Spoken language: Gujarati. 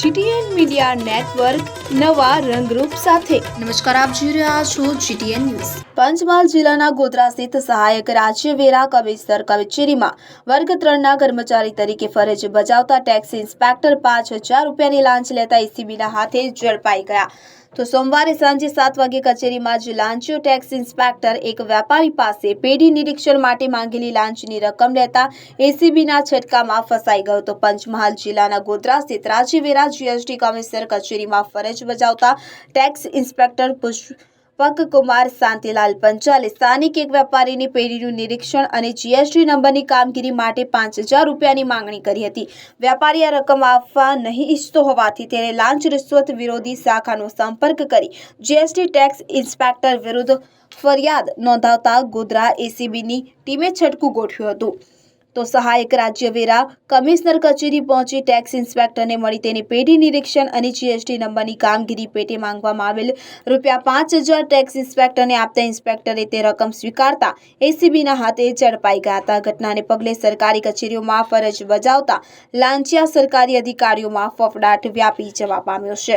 જીટીએન મીડિયા નેટવર્ક નવા રંગરૂપ સાથે. નમસ્કાર આપ જોઈ રહ્યા છો જીટીએન ન્યૂઝ. પંચમહાલ જિલ્લાના ગોધરા સ્થિત સહાયક રાજ્ય વેરા કમિશનર કચેરીમાં વર્ગ ત્રણના કર્મચારી તરીકે ફરજ બજાવતા ટેક્સ ઇન્સ્પેક્ટર પાંચ હજાર રૂપિયાની લાંચ લેતા એસીબીના હાથે ઝડપાઈ ગયા. તો સોમવારે સાંજે સાત વાગે કચેરીમાં જ લાંચીયો ટેક્સ ઇન્સ્પેક્ટર એક વેપારી પાસે પેઢી નિરીક્ષણ માટે માંગેલી લાંચની રકમ લેતા એસીબીના છટકામાં ફસાઈ ગયો. તો પંચમહાલ જિલ્લાના ગોધરા સ્થિત રાજીવેરા જીએસટી કમિશનર કચેરીમાં ફરજ બજાવતા ટેક્સ ઇન્સ્પેક્ટર પુષ્પક કુમાર શાંતિલાલ પંચાલે સ્થાનિક એક વેપારીની પેઢીનું નિરીક્ષણ અને જીએસટી નંબરની કામગીરી માટે પાંચ હજાર રૂપિયાની માંગણી કરી હતી. વેપારી આ રકમ આપવા નહીં ઈચ્છતો હોવાથી તેણે લાંચ રિશ્વત વિરોધી શાખાનો સંપર્ક કરી જીએસટી ટેક્સ ઇન્સ્પેક્ટર વિરુદ્ધ ફરિયાદ નોંધાવતા ગોધરા એસીબીની ટીમે છટકું ગોઠવ્યું હતું. તો સહાયક રાજ્ય વેરા કમિશનર કચેરી પહોંચી ટેક્સ ઇન્સ્પેક્ટરને મળી તેની પેઢી નિરીક્ષણ અને જીએસટી નંબરની કામગીરી પેટે માંગવામાં આવેલ. રૂપિયા પાંચ હજાર ટેક્સ ઇન્સ્પેક્ટરને આપતા ઇન્સ્પેક્ટરે તે રકમ સ્વીકારતા એસીબીના હાથે ઝડપાઈ ગયા હતા. ઘટનાને પગલે સરકારી કચેરીઓમાં ફરજ બજાવતા લાંચિયા સરકારી અધિકારીઓમાં ફફડાટ વ્યાપી જવા પામ્યો છે.